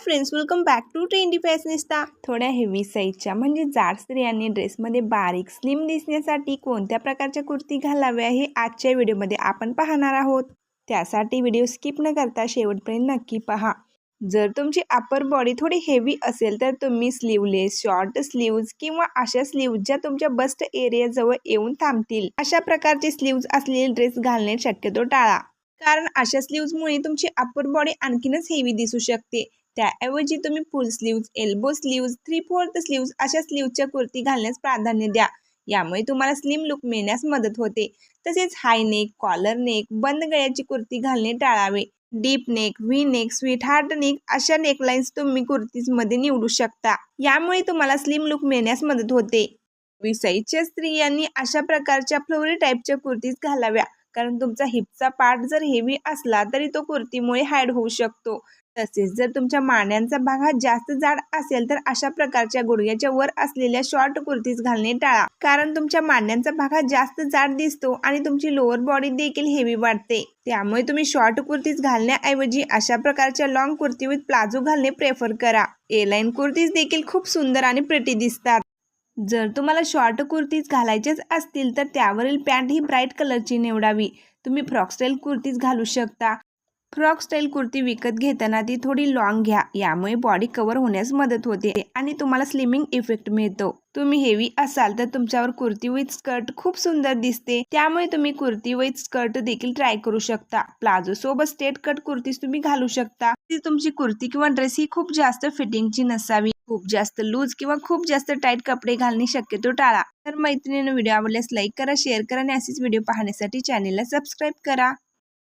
Friends welcome back to trendy fashionista थोड्या heavy साईजच्या म्हणजे जाड स्त्रियांनी ड्रेसमध्ये बारीक स्लिम दिसण्यासाठी कोणत्या प्रकारच्या कुर्ती घालाव्या हे आजच्या व्हिडिओमध्ये आपण पाहणार आहोत. त्यासाठी व्हिडिओ स्किप न करता शेवटपर्यंत नक्की पहा. जर तुमची अपर बॉडी थोडी हेवी असेल तर तुम्ही स्लीवलेस शॉर्ट स्लीव्ज किंवा अशा स्लीव्ज ज्या तुमच्या बस्ट एरियाजवळ येऊन थांबतील अशा प्रकारचे स्लीव्ज असलेले ड्रेस घालणे शक्यतो टाळा. कारण अशा स्लीव्जमुळे तुमची अप्पर बॉडी आणखीनच हेवी दिसू शकते. त्याऐवजी तुम्ही full sleeves elbow sleeves three fourth sleeves अशा स्लीव्जच्या कुर्ती घालण्यास प्राधान्य द्या. यामुळे तुम्हाला स्लिम लुक मिळण्यास मदत होते. तसेच हाय नेक कॉलर नेक बंद गळ्याची कुर्ती घालणे टाळावे. Deep neck V neck sweetheart neck अशा नेकलाईन्स तुम्ही कुर्तीजमध्ये निवडू शकता. यामुळे तुम्हाला स्लिम लुक मिळण्यास मदत होते. विसाईच्या स्त्रियांनी अशा प्रकारच्या फ्लोरी टाईपच्या कुर्तीज घालाव्या. कारण तुमचा हिपचा पार्ट जर हेवी असला तरी तो कुर्तीमुळे हाईड होऊ शकतो. तसेच जर तुमच्या मांड्यांचा भाग हा जास्त जाड असेल तर अशा प्रकारच्या गुडघ्याच्या वर असलेल्या शॉर्ट कुर्तीज घालणे टाळा. कारण तुमच्या मांड्यांचा भाग हा जास्त जाड दिसतो आणि तुमची लोअर बॉडी देखील हेवी वाटते. त्यामुळे तुम्ही शॉर्ट कुर्तीज घालण्याऐवजी अशा प्रकारच्या लॉंग कुर्ती विथ प्लाझो घालणे प्रेफर करा. ए लाईन कुर्तीज देखील खूप सुंदर आणि प्रिटी दिसतात. जर तुम्हाला शॉर्ट कुर्तीज घालायचेच असतील तर त्यावरील पॅन्ट ही ब्राईट कलरची निवडावी. तुम्ही फ्रॉक स्टाईल कुर्तीज घालू शकता. फ्रॉक स्टाईल कुर्ती विकत घेताना ती थोडी लॉंग घ्या यामुळे बॉडी कव्हर होण्यास मदत होते आणि तुम्हाला स्लिमिंग इफेक्ट मिळतो. तुम्ही हेवी असाल तर तुमच्यावर कुर्ती विथ स्कर्ट खूप सुंदर दिसते. त्यामुळे तुम्ही कुर्ती विथ स्कर्ट देखील ट्राय करू शकता. प्लाझो सोबत स्टेट कट कुर्तीज तुम्ही घालू शकता. ती तुमची कुर्ती किंवा ड्रेस ही खूप जास्त फिटिंगची नसावी. खूप जास्त लूज किंवा खूप जास्त टाईट कपडे घालणे शक्यतो टाळा. तर मैत्रिणीनं व्हिडिओ आवडल्यास लाईक करा शेअर करा आणि असेच व्हिडिओ पाहण्यासाठी चॅनेलला सबस्क्राईब करा.